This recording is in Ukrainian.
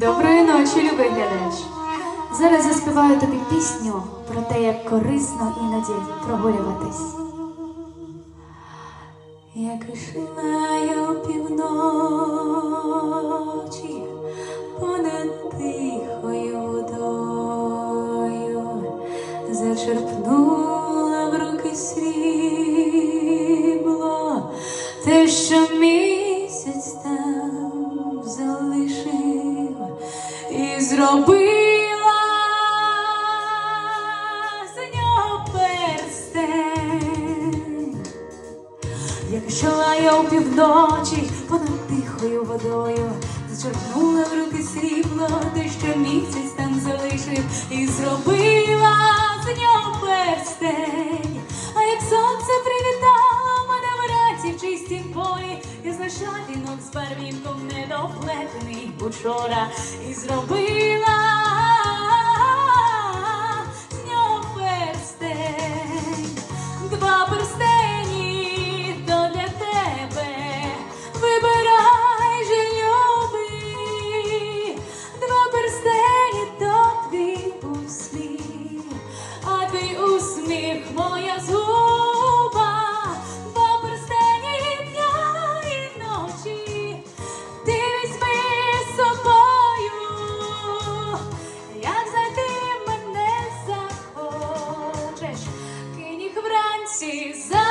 Доброї ночі, любий глядач. Зараз заспіваю тобі пісню про те, як корисно іноді прогулюватись. Як вишиваю півночі понад тихою водою, зачерпнула в руки срібло, те, що зробила з нього перстень. Як йшла я у півночі понад тихою водою, зачерпнула в руки срібло, те, що місяць лиша вінок з барвінком недоплетений учора і зробила з нього перстень, два перстені то для тебе. Вибирай же любий, два перстені то твій усміх, а твій усміх моя згода. сонці за